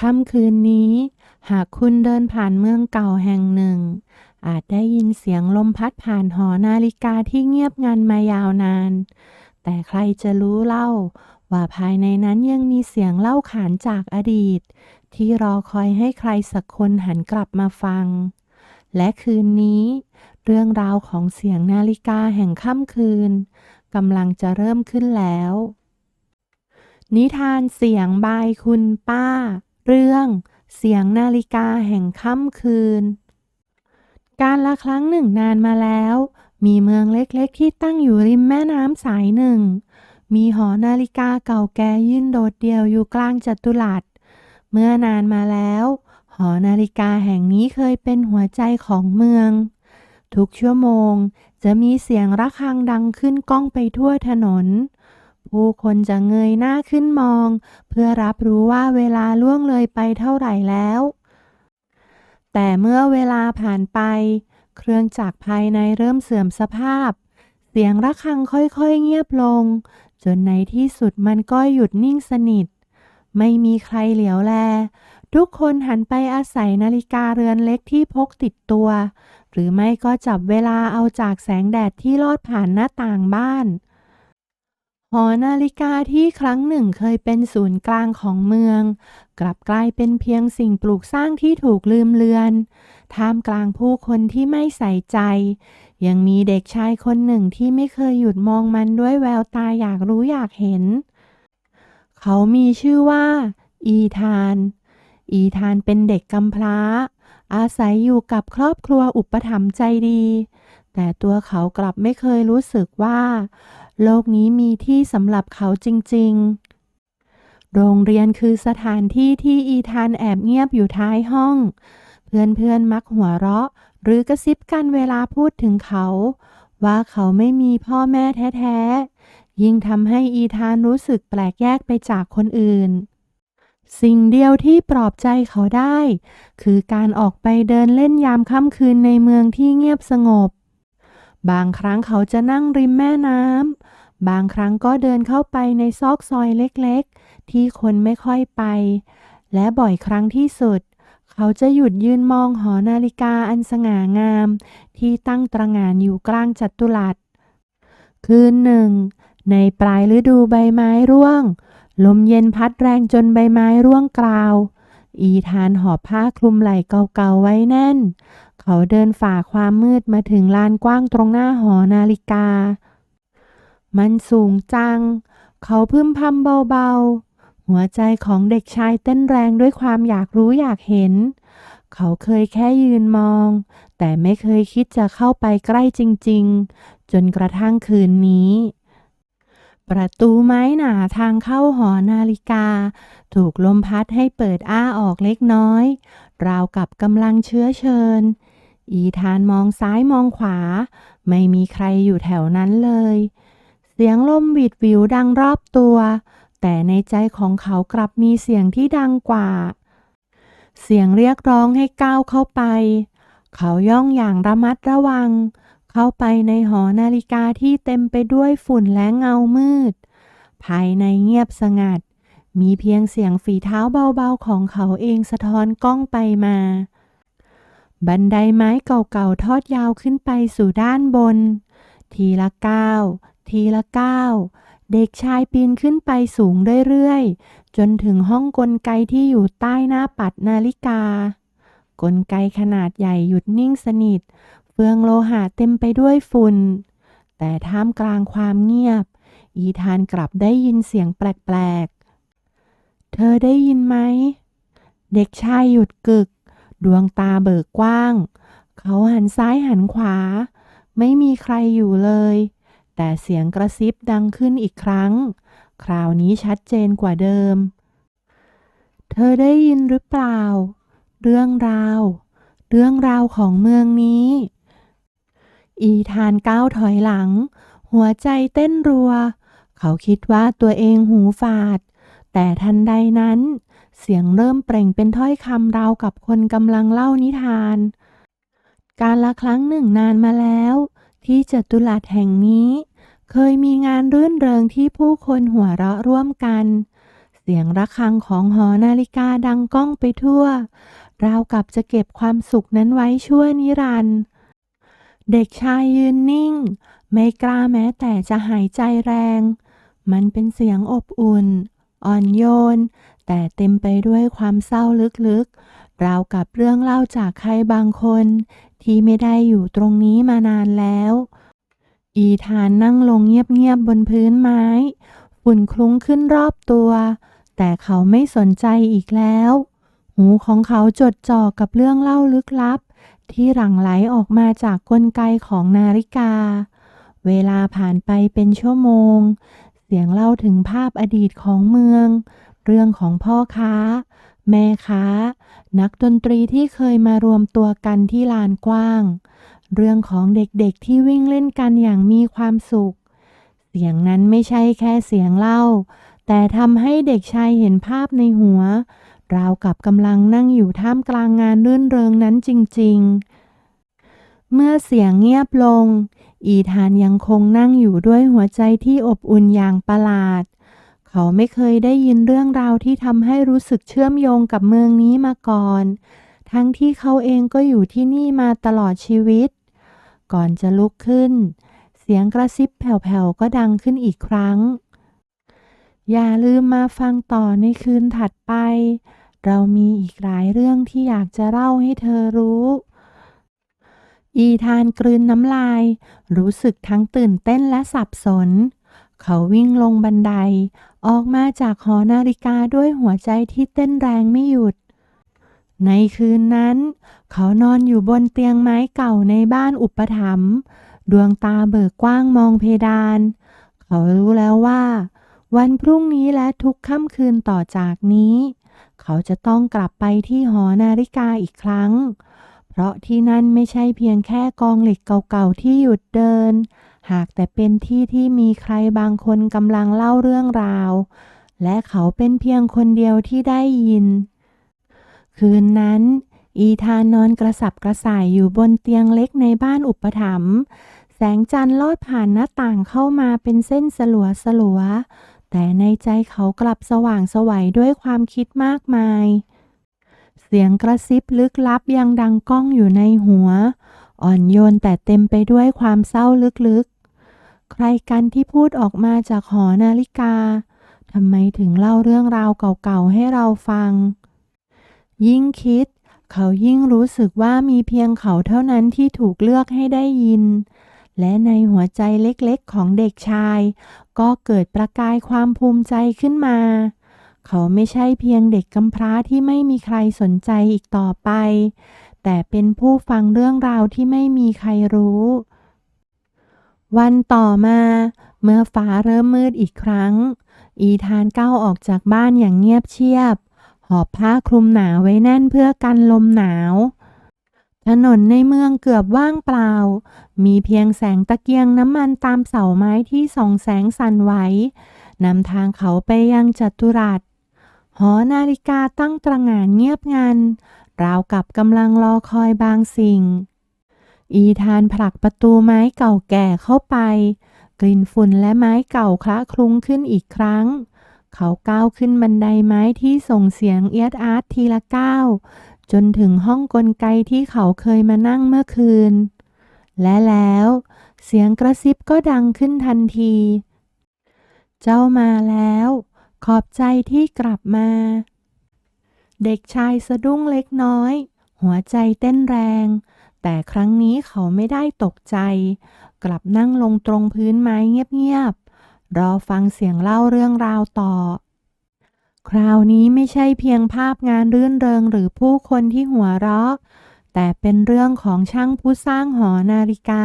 ค่ำคืนนี้ หากคุณเดินผ่านเมืองเก่าแห่งหนึ่ง อาจได้ยินเสียงลมพัดผ่านหอนาฬิกาที่เงียบงันมายาวนาน แต่ใครจะรู้เล่า ว่าภายในนั้นยังมีเสียงเล่าขานจากอดีต ที่รอคอยให้ใครสักคนหันกลับมาฟัง และคืนนี้ เรื่องราวของเสียงนาฬิกาแห่งค่ำคืนกำลังจะเริ่มขึ้นแล้วนิทานเสียงบายคุณป้า เรื่องเสียงนาฬิกาแห่งค่ำคืน การละครั้งหนึ่งนานมาแล้ว มีเมืองเล็กๆที่ตั้งอยู่ริมแม่น้ำสายหนึ่ง มีหอนาฬิกาเก่าแก่ยื่นโดดเดี่ยวอยู่กลางจัตุรัส เมื่อนานมาแล้ว หอนาฬิกาแห่งนี้เคยเป็นหัวใจของเมือง ทุกชั่วโมงจะมีเสียงระฆังดังขึ้นก้องไปทั่วถนน ผู้คนจะเงยหน้าขึ้นมอง เพื่อรับรู้ว่าเวลาล่วงเลยไปเท่าไหร่แล้ว แต่เมื่อเวลาผ่านไป เครื่องจักรภายในเริ่มเสื่อมสภาพ เสียงระฆังค่อยๆเงียบลง จนในที่สุดมันก็หยุดนิ่งสนิท ไม่มีใครเหลียวแล ทุกคนหันไปอาศัยนาฬิกาเรือนเล็กที่พกติดตัว หรือไม่ก็จับเวลาเอาจากแสงแดดที่ลอดผ่านหน้าต่างบ้าน หอนาฬิกาที่ครั้งหนึ่งเคยเป็นศูนย์กลางของเมือง กลับกลายเป็นเพียงสิ่งปลูกสร้างที่ถูกลืมเลือน ท่ามกลางผู้คนที่ไม่ใส่ใจ ยังมีเด็กชายคนหนึ่งที่ไม่เคยหยุดมองมันด้วยแววตาอยากรู้อยากเห็น เขามีชื่อว่า อีธาน อีธานเป็นเด็กกำพร้า อาศัยอยู่กับครอบครัวอุปถัมภ์ใจดี แต่ตัวเขากลับไม่เคยรู้สึกว่า โลกนี้มีที่สำหรับเขาจริง ๆ โรงเรียนคือสถานที่ที่อีธานแอบเงียบอยู่ท้ายห้อง เพื่อนๆมักหัวเราะ หรือกระซิบกันเวลาพูดถึงเขา ว่าเขาไม่มีพ่อแม่แท้ๆ ยิ่งทำให้อีธานรู้สึกแปลกแยกไปจากคนอื่นสิ่งเดียวที่ปลอบใจเขาได้ คือการออกไปเดินเล่นยามค่ำคืนในเมืองที่เงียบสงบ บางครั้งเขาจะนั่งริมแม่น้ำ บางครั้งก็เดินเข้าไปในซอกซอยเล็กๆ ที่คนไม่ค่อยไป และบ่อยครั้งที่สุด เขาจะหยุดยืนมองหอนาฬิกาอันสง่างาม ที่ตั้งตระหง่านอยู่กลางจัตุรัส คืนหนึ่ง ในปลายฤดูใบไม้ร่วง ลมเย็นพัดแรงจนใบไม้ร่วงกราว อีธานหอบผ้าคลุมไหล่เก่าๆไว้แน่น เขาเดินฝ่าความมืดมาถึงลานกว้างตรงหน้าหอนาฬิกา มันสูงจัง เขาพึมพำเบาๆ หัวใจของเด็กชายเต้นแรงด้วยความอยากรู้อยากเห็น เขาเคยแค่ยืนมอง แต่ไม่เคยคิดจะเข้าไปใกล้จริงๆ จนกระทั่งคืนนี้ประตูไม้หนาทางเข้าหอนาฬิกา ถูกลมพัดให้เปิดอ้าออกเล็กน้อย ราวกับกำลังเชื้อเชิญ อีธานมองซ้ายมองขวา ไม่มีใครอยู่แถวนั้นเลย เสียงลมหวิดวิวดังรอบตัว แต่ในใจของเขากลับมีเสียงที่ดังกว่า เสียงเรียกร้องให้ก้าวเข้าไป เขาย่องอย่างระมัดระวัง เข้าไปในหอนาฬิกาที่เต็มไปด้วยฝุ่นและเงามืด ภายในเงียบสงัด มีเพียงเสียงฝีเท้าเบาๆของเขาเองสะท้อนกล้องไปมา บันไดไม้เก่าๆทอดยาวขึ้นไปสู่ด้านบน ทีละก้าวทีละก้าวเด็กชายปีนขึ้นไปสูงเรื่อยๆ จนถึงห้องกลไกที่อยู่ใต้หน้าปัดนาฬิกา กลไกขนาดใหญ่หยุดนิ่งสนิท เฟืองโลหะเต็มไปด้วยฝุ่น แต่ท่ามกลางความเงียบ อีธานกลับได้ยินเสียงแปลกๆ เธอได้ยินไหม เด็กชายหยุดกึก ดวงตาเบิกกว้าง เขาหันซ้ายหันขวา ไม่มีใครอยู่เลย แต่เสียงกระซิบดังขึ้นอีกครั้ง คราวนี้ชัดเจนกว่าเดิม เธอได้ยินหรือเปล่า เรื่องราว เรื่องราวของเมืองนี้ อีธานก้าวถอยหลัง หัวใจเต้นรัว เขาคิดว่าตัวเองหูฝาด แต่ทันใดนั้น เสียงเริ่มเปล่งเป็นถ้อยคำราวกับคนกำลังเล่านิทาน การละครั้งหนึ่งนานมาแล้ว ที่จตุรัสแห่งนี้ เคยมีงานรื่นเริงที่ผู้คนหัวเราะร่วมกันเเสียงระฆังของหอนาฬิกาดังก้องไปทั่ว ราวกับจะเก็บความสุขนั้นไว้ชั่วนิรันดร์เด็กชายยืนนิ่ง ไม่กล้าแม้แต่จะหายใจแรง มันเป็นเสียงอบอุ่น อ่อนโยน แต่เต็มไปด้วยความเศร้าลึกๆ ราวกับเรื่องเล่าจากใครบางคน ที่ไม่ได้อยู่ตรงนี้มานานแล้ว อีธานนั่งลงเงียบๆบนพื้นไม้ ฝุ่นคลุ้งขึ้นรอบตัว แต่เขาไม่สนใจอีกแล้ว หูของเขาจดจ่อกับเรื่องเล่าลึกลับ ที่หลั่งไหลออกมาจากกลไกของนาฬิกา เวลาผ่านไปเป็นชั่วโมง เสียงเล่าถึงภาพอดีตของเมือง เรื่องของพ่อค้า แม่ค้า นักดนตรีที่เคยมารวมตัวกันที่ลานกว้าง เรื่องของเด็กๆที่วิ่งเล่นกันอย่างมีความสุข เสียงนั้นไม่ใช่แค่เสียงเล่า แต่ทำให้เด็กชายเห็นภาพในหัว ราวกับกำลังนั่งอยู่ท่ามกลางงานรื่นเริงนั้นจริง ๆ เมื่อเสียงเงียบลง อีธานยังคงนั่งอยู่ด้วยหัวใจที่อบอุ่นอย่างประหลาด เขาไม่เคยได้ยินเรื่องราวที่ทำให้รู้สึกเชื่อมโยงกับเมืองนี้มาก่อน ทั้งที่เขาเองก็อยู่ที่นี่มาตลอดชีวิต ก่อนจะลุกขึ้น เสียงกระซิบแผ่วๆก็ดังขึ้นอีกครั้ง อย่าลืมมาฟังต่อในคืนถัดไป เรามีอีกหลายเรื่องที่อยากจะเล่าให้เธอรู้ อีธานกลืนน้ำลาย รู้สึกทั้งตื่นเต้นและสับสน เขาวิ่งลงบันได ออกมาจากหอนาฬิกาด้วยหัวใจที่เต้นแรงไม่หยุด ในคืนนั้น เขานอนอยู่บนเตียงไม้เก่าในบ้านอุปถัมภ์ดวงตาเบิกกว้างมองเพดาน เขารู้แล้วว่า วันพรุ่งนี้และทุกค่ำคืนต่อจากนี้ เขาจะต้องกลับไปที่หอนาฬิกาอีกครั้ง เพราะที่นั่นไม่ใช่เพียงแค่กองเหล็กเก่าๆที่หยุดเดิน หากแต่เป็นที่ที่มีใครบางคนกำลังเล่าเรื่องราว และเขาเป็นเพียงคนเดียวที่ได้ยิน คืนนั้น อีธานนอนกระสับกระส่ายอยู่บนเตียงเล็กในบ้านอุปถัมภ์แสงจันทร์ลอดผ่านหน้าต่างเข้ามาเป็นเส้นสลัวสลัว แต่ในใจเขากลับสว่างสวัยด้วยความคิดมากมาย เสียงกระซิบลึกลับยังดังก้องอยู่ในหัว อ่อนโยนแต่เต็มไปด้วยความเศร้าลึก ใครกันที่พูดออกมาจากหอนาฬิกาทำไมถึงเล่าเรื่องราวเก่าๆให้เราฟัง ยิ่งคิด เขายิ่งรู้สึกว่ามีเพียงเขาเท่านั้นที่ถูกเลือกให้ได้ยิน และในหัวใจเล็กๆของเด็กชาย ก็เกิดประกายความภูมิใจขึ้นมา เขาไม่ใช่เพียงเด็กกำพร้าที่ไม่มีใครสนใจอีกต่อไป แต่เป็นผู้ฟังเรื่องราวที่ไม่มีใครรู้ วันต่อมา เมื่อฟ้าเริ่มมืดอีกครั้ง อีธานก้าวออกจากบ้านอย่างเงียบเชียบ หอบผ้าคลุมหนาไว้แน่นเพื่อกันลมหนาว ถนนในเมืองเกือบว่างเปล่า มีเพียงแสงตะเกียงน้ำมันตามเสาไม้ที่ส่องแสงสั่นไหวนำทางเขาไปยังจัตุรัสหอนาฬิกาตั้งตระหง่านเงียบงัน ราวกับกำลังรอคอยบางสิ่ง อีธานผลักประตูไม้เก่าแก่เข้าไป กลิ่นฝุ่นและไม้เก่าคละคลุ้งขึ้นอีกครั้ง เขาก้าวขึ้นบันไดไม้ที่ส่งเสียงเอียดอาร์ตทีละก้าวจนถึงห้องกลไกที่เขาเคยมานั่งเมื่อคืน และแล้ว เสียงกระซิบก็ดังขึ้นทันที เจ้ามาแล้ว ขอบใจที่กลับมา เด็กชายสะดุ้งเล็กน้อย หัวใจเต้นแรง แต่ครั้งนี้เขาไม่ได้ตกใจ กลับนั่งลงตรงพื้นไม้เงียบๆ รอฟังเสียงเล่าเรื่องราวต่อ คราวนี้ไม่ใช่เพียงภาพงานรื่นเริงหรือผู้คนที่หัวเราะ แต่เป็นเรื่องของช่างผู้สร้างหอนาฬิกา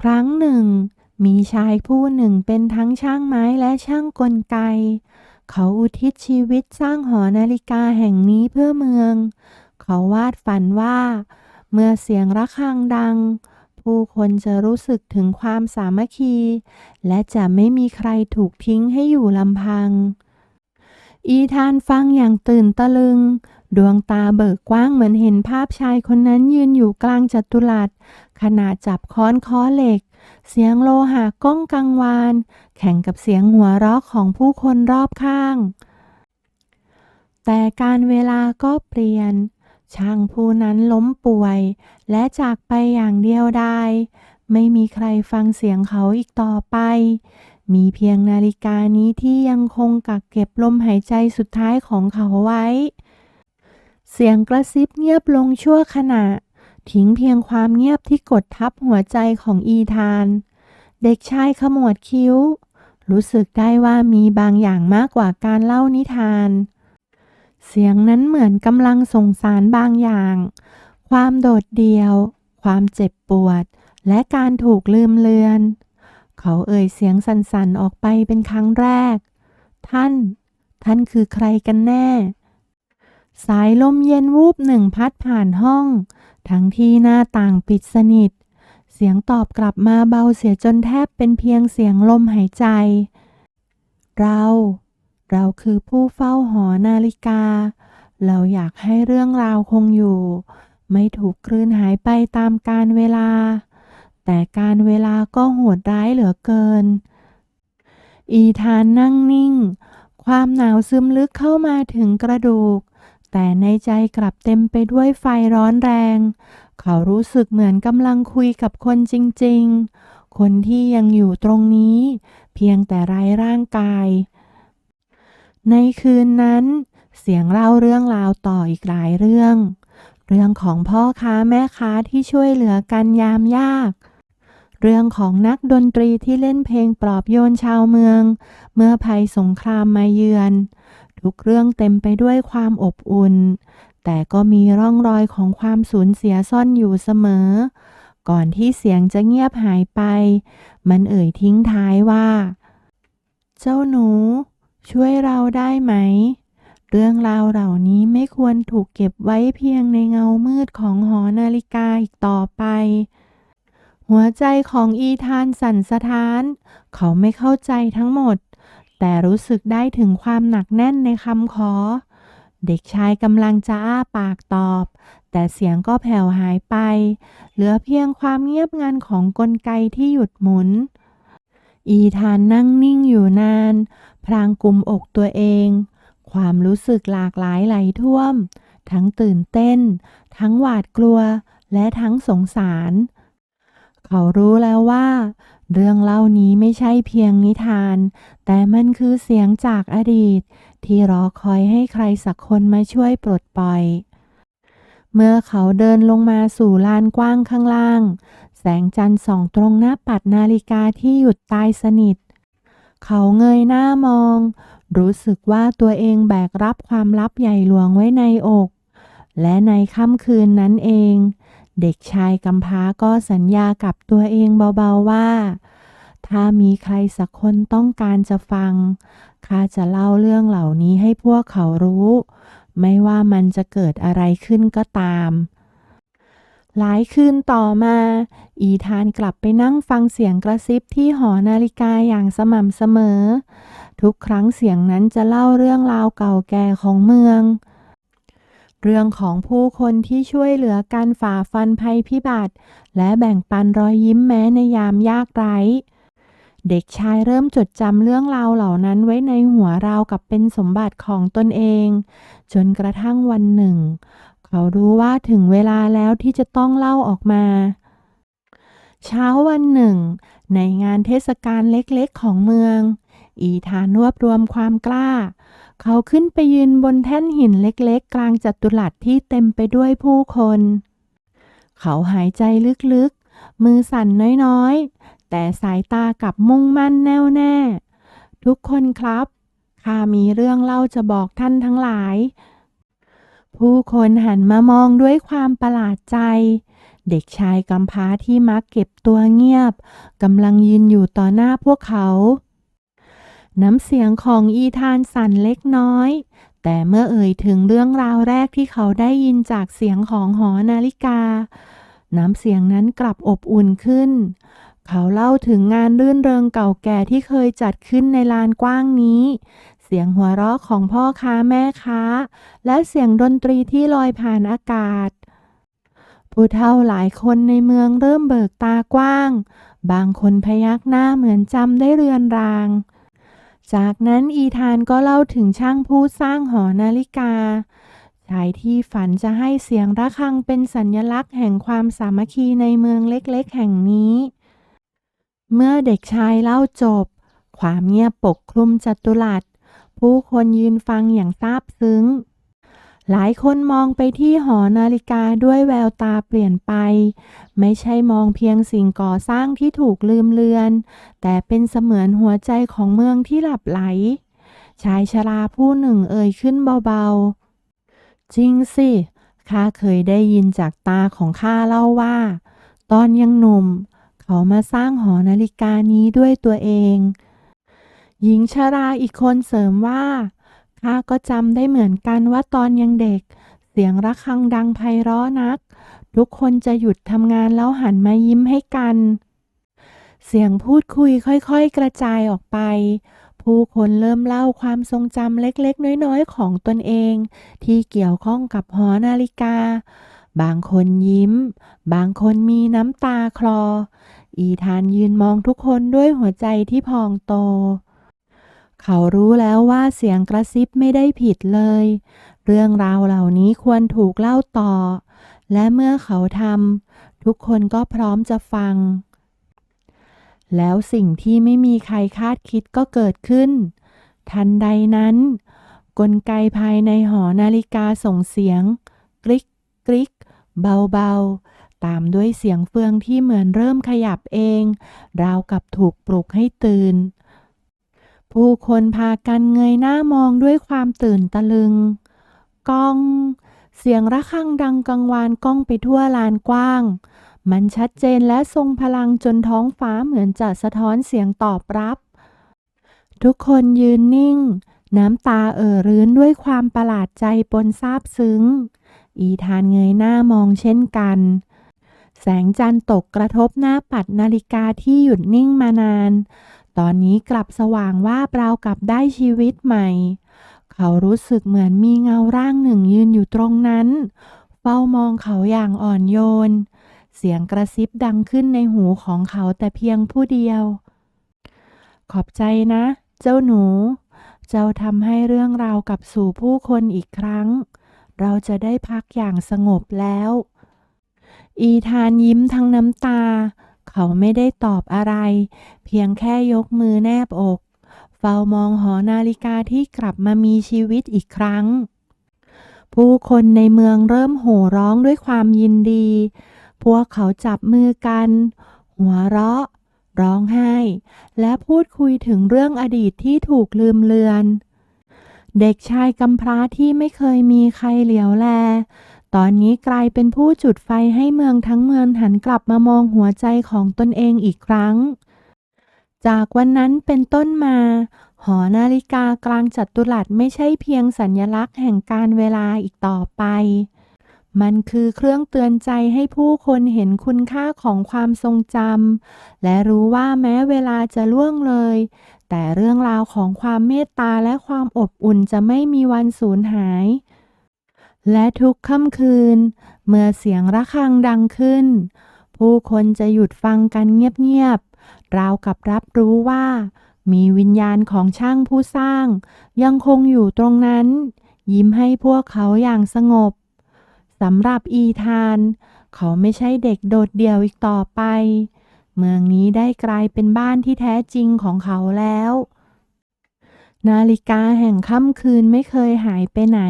ครั้งหนึ่ง มีชายผู้หนึ่งเป็นทั้งช่างไม้และช่างกลไก เขาอุทิศชีวิตสร้างหอนาฬิกาแห่งนี้เพื่อเมือง เขาวาดฝันว่า เมื่อเสียงระฆังดัง ผู้คนจะรู้สึกถึงความสามัคคี และจะไม่มีใครถูกทิ้งให้อยู่ลำพัง อีธานฟังอย่างตื่นตะลึง ดวงตาเบิกกว้างเหมือนเห็นภาพชายคนนั้นยืนอยู่กลางจัตุรัสขณะจับค้อนค้อเหล็ก เสียงโลหะก้องกังวาน แข่งกับเสียงหัวเราะของผู้คนรอบข้าง แต่การเวลาก็เปลี่ยน ช่างผู้นั้นล้มป่วย และจากไปอย่างเดียวดายไม่มีใครฟังเสียงเขาอีกต่อไป มีเพียงนาฬิกานี้ที่ยังคงกักเก็บลมหายใจสุดท้ายของเขาไว้ เสียงกระซิบเงียบลงชั่วขณะ ทิ้งเพียงความเงียบที่กดทับหัวใจของอีธาน เด็กชายขมวดคิ้ว รู้สึกได้ว่ามีบางอย่างมากกว่าการเล่านิทาน เสียงนั้นเหมือนกำลังส่งสารบางอย่าง ความโดดเดี่ยว ความเจ็บปวด และการถูกลืมเลือน เขาเอ่ยเสียงสั่นๆออกไปเป็นครั้งแรก ท่าน ท่านคือใครกันแน่ สายลมเย็นวูบหนึ่งพัดผ่านห้อง ทั้งที่หน้าต่างปิดสนิท เสียงตอบกลับมาเบาเสียจนแทบเป็นเพียงเสียงลมหายใจ เรา เราคือผู้เฝ้าหอนาฬิกา เราอยากให้เรื่องราวคงอยู่ ไม่ถูกคลื่นหายไปตามการเวลา แต่การเวลาก็โหดร้ายเหลือเกิน อีธานนั่งนิ่ง ความหนาวซึมลึกเข้ามาถึงกระดูก แต่ในใจกลับเต็มไปด้วยไฟร้อนแรง เขารู้สึกเหมือนกำลังคุยกับคนจริง ๆ คนที่ยังอยู่ตรงนี้ เพียงแต่ไร้ร่างกาย ในคืนนั้น เสียงเล่าเรื่องราวต่ออีกหลายเรื่อง เรื่องของพ่อค้าแม่ค้าที่ช่วยเหลือกันยามยาก เรื่องของนักดนตรีที่เล่นเพลงปลอบโยนชาวเมือง เมื่อภัยสงครามมาเยือน ทุกเรื่องเต็มไปด้วยความอบอุ่น แต่ก็มีร่องรอยของความสูญเสียซ่อนอยู่เสมอ ก่อนที่เสียงจะเงียบหายไป มันเอ่ยทิ้งท้ายว่า เจ้าหนู ช่วยเราได้ไหม เรื่องราวเหล่านี้ไม่ควรถูกเก็บไว้เพียงในเงามืดของหอนาฬิกาอีกต่อไป หัวใจของอีธานสั่นสะท้าน เขาไม่เข้าใจทั้งหมด แต่รู้สึกได้ถึงความหนักแน่นในคำขอ เด็กชายกำลังจะอ้าปากตอบ แต่เสียงก็แผ่วหายไป เหลือเพียงความเงียบงันของกลไกที่หยุดหมุนอีธานนั่งนิ่งอยู่นาน พรางกุมอกตัวเอง ความรู้สึกหลากหลายไหลท่วม ทั้งตื่นเต้น ทั้งหวาดกลัว และทั้งสงสาร เขารู้แล้วว่า เรื่องเล่านี้ไม่ใช่เพียงนิทาน แต่มันคือเสียงจากอดีต ที่รอคอยให้ใครสักคนมาช่วยปลดปล่อยเมื่อเขาเดินลงมาสู่ลานกว้างข้างล่าง แสงจันทร์ส่องตรงหน้าปัดนาฬิกาที่หยุดตายสนิท เขาเงยหน้ามอง รู้สึกว่าตัวเองแบกรับความลับใหญ่หลวงไว้ในอก และในค่ำคืนนั้นเอง เด็กชายกำพร้าก็สัญญากับตัวเองเบาๆว่า ถ้ามีใครสักคนต้องการจะฟัง ข้าจะเล่าเรื่องเหล่านี้ให้พวกเขารู้ ไม่ว่ามันจะเกิดอะไรขึ้นก็ตาม หลายคืนต่อมา อีธานกลับไปนั่งฟังเสียงกระซิบที่หอนาฬิกาอย่างสม่ำเสมอ ทุกครั้งเสียงนั้นจะเล่าเรื่องราวเก่าแก่ของเมือง เรื่องของผู้คนที่ช่วยเหลือการฝ่าฟันภัยพิบัติ และแบ่งปันรอยยิ้มแม้ในยามยากไร้ เด็กชายเริ่มจดจำเรื่องราวเหล่านั้นไว้ในหัวราวกับเป็นสมบัติของตนเอง จนกระทั่งวันหนึ่ง เขารู้ว่าถึงเวลาแล้วที่จะต้องเล่าออกมา เช้าวันหนึ่ง ในงานเทศกาลเล็กๆของเมือง อีธานรวบรวมความกล้า เขาขึ้นไปยืนบนแท่นหินเล็กๆ กลางจัตุรัสที่เต็มไปด้วยผู้คน เขาหายใจลึกๆ มือสั่นน้อยๆ แต่สายตากลับมุ่งมั่นแน่วแน่ ทุกคนครับข้ามีเรื่องเล่าจะบอกท่านทั้งหลาย ผู้คนหันมามองด้วยความประหลาดใจ เด็กชายกำพร้าที่มักเก็บตัวเงียบกำลังยืนอยู่ต่อหน้าพวกเขา น้ำเสียงของอีธานสั่นเล็กน้อย แต่เมื่อเอ่ยถึงเรื่องราวแรกที่เขาได้ยินจากเสียงของหอนาฬิกา น้ำเสียงนั้นกลับอบอุ่นขึ้น เขาเล่าถึงงานรื่นเริงเก่าแก่ที่เคยจัดขึ้นในลานกว้างนี้ เสียงหัวเราะของพ่อค้าแม่ค้า และเสียงดนตรีที่ลอยผ่านอากาศ ผู้เฒ่าหลายคนในเมืองเริ่มเบิกตากว้าง บางคนพยักหน้าเหมือนจำได้เรือนราง จากนั้นอีธานก็เล่าถึงช่างผู้สร้างหอนาฬิกาชายที่ฝันจะให้เสียงระฆังเป็นสัญลักษณ์แห่งความสามัคคีในเมืองเล็กๆ แห่งนี้ เมื่อเด็กชายเล่าจบ ความเงียบปกคลุมจัตุรัส ผู้คนยืนฟังอย่างซาบซึ้ง หลายคนมองไปที่หอนาฬิกาด้วยแววตาเปลี่ยนไป ไม่ใช่มองเพียงสิ่งก่อสร้างที่ถูกลืมเลือน แต่เป็นเสมือนหัวใจของเมืองที่หลับไหล ชายชราผู้หนึ่งเอ่ยขึ้นเบาๆ จริงสิ ข้าเคยได้ยินจากตาของข้าเล่าว่า ตอนยังหนุ่ม เขามาสร้างหอนาฬิกานี้ด้วยตัวเอง หญิงชราอีกคนเสริมว่า ข้าก็จำได้เหมือนกันว่าตอนยังเด็ก เสียงระฆังดังไพเราะนัก ทุกคนจะหยุดทำงานแล้วหันมายิ้มให้กัน เสียงพูดคุยค่อยๆ กระจายออกไป ผู้คนเริ่มเล่าความทรงจำเล็กๆ น้อยๆ ของตนเอง ที่เกี่ยวข้องกับหอนาฬิกา บางคนยิ้ม บางคนมีน้ำตาคลอ อีธานยืนมองทุกคนด้วยหัวใจที่พองโต เขารู้แล้วว่าเสียงกระซิบไม่ได้ผิดเลย เรื่องราวเหล่านี้ควรถูกเล่าต่อ และเมื่อเขาทำทุกคนก็พร้อมจะฟัง แล้วสิ่งที่ไม่มีใครคาดคิดก็เกิดขึ้น ทันใดนั้น กลไกภายในหอนาฬิกาส่งเสียง กริกกริกเบาๆ ตามด้วยเสียงเฟืองที่เหมือนเริ่มขยับเอง ราวกับถูกปลุกให้ตื่น ผู้คนพากันเงยหน้ามองด้วยความตื่นตะลึงก้อง เสียงระฆังดังกังวานก้องไปทั่วลานกว้าง มันชัดเจนและทรงพลังจนท้องฟ้าเหมือนจะสะท้อนเสียงตอบรับ ทุกคนยืนนิ่ง น้ำตาเอ่อรื้นด้วยความประหลาดใจปนซาบซึ้ง อีธานเงยหน้ามองเช่นกันแสงจันทร์ตกกระทบหน้าปัดนาฬิกาที่หยุดนิ่งมานาน ตอนนี้กลับสว่างว่าเปล่าวกับได้ชีวิตใหม่ เขารู้สึกเหมือนมีเงาร่างหนึ่งยืนอยู่ตรงนั้น เฝ้ามองเขาอย่างอ่อนโยน เสียงกระซิบดังขึ้นในหูของเขาแต่เพียงผู้เดียว ขอบใจนะ เจ้าหนู เจ้าทำให้เรื่องราวกลับสู่ผู้คนอีกครั้ง เราจะได้พักอย่างสงบแล้ว อีธานยิ้มทั้งน้ำตา เขาไม่ได้ตอบอะไร เพียงแค่ยกมือแนบอก เฝ้ามองหอนาฬิกาที่กลับมามีชีวิตอีกครั้ง ผู้คนในเมืองเริ่มโห่ร้องด้วยความยินดี พวกเขาจับมือกัน หัวเราะ ร้องไห้ และพูดคุยถึงเรื่องอดีตที่ถูกลืมเลือน เด็กชายกำพร้าที่ไม่เคยมีใครเหลียวแล ตอนนี้กลายเป็นผู้จุดไฟให้เมืองทั้งเมืองหันกลับมามองหัวใจของตนเองอีกครั้ง จากวันนั้นเป็นต้นมา หอนาฬิกากลางจัตุรัสไม่ใช่เพียงสัญลักษณ์แห่งการเวลาอีกต่อไป มันคือเครื่องเตือนใจให้ผู้คนเห็นคุณค่าของความทรงจำและรู้ว่าแม้เวลาจะล่วงเลย แต่เรื่องราวของความเมตตาและความอบอุ่นจะไม่มีวันสูญหาย และทุกค่ำคืน เมื่อเสียงระฆังดังขึ้น ผู้คนจะหยุดฟังกันเงียบๆราวกับรับรู้ว่า มีวิญญาณของช่างผู้สร้าง ยังคงอยู่ตรงนั้น ยิ้มให้พวกเขาอย่างสงบสำหรับอีธาน เขาไม่ใช่เด็กโดดเดี่ยวอีกต่อไป เมืองนี้ได้กลายเป็นบ้านที่แท้จริงของเขาแล้ว นาฬิกาแห่งค่ำคืนไม่เคยหายไปไหน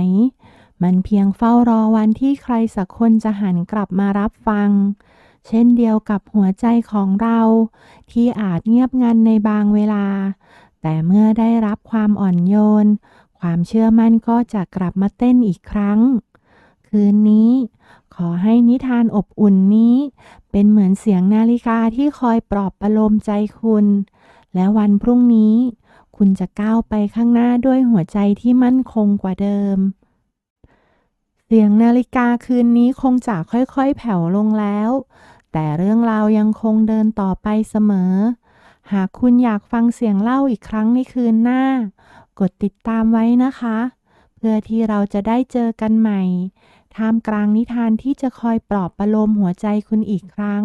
มันเพียงเฝ้ารอวันที่ใครสักคนจะหันกลับมารับฟัง เช่นเดียวกับหัวใจของเรา ที่อาจเงียบงันในบางเวลา แต่เมื่อได้รับความอ่อนโยน ความเชื่อมั่นก็จะกลับมาเต้นอีกครั้ง คืนนี้ขอให้นิทานอบอุ่นนี้ เป็นเหมือนเสียงนาฬิกาที่คอยปลอบประโลมใจคุณ และวันพรุ่งนี้ คุณจะก้าวไปข้างหน้าด้วยหัวใจที่มั่นคงกว่าเดิม เสียงนาฬิกาคืนนี้คงจะค่อยๆแผ่วลงแล้ว แต่เรื่องราวยังคงเดินต่อไปเสมอ หากคุณอยากฟังเสียงเล่าอีกครั้งในคืนหน้า กดติดตามไว้นะคะ เพื่อที่เราจะได้เจอกันใหม่ ท่ามกลางนิทานที่จะคอยปลอบประโลมหัวใจคุณอีกครั้ง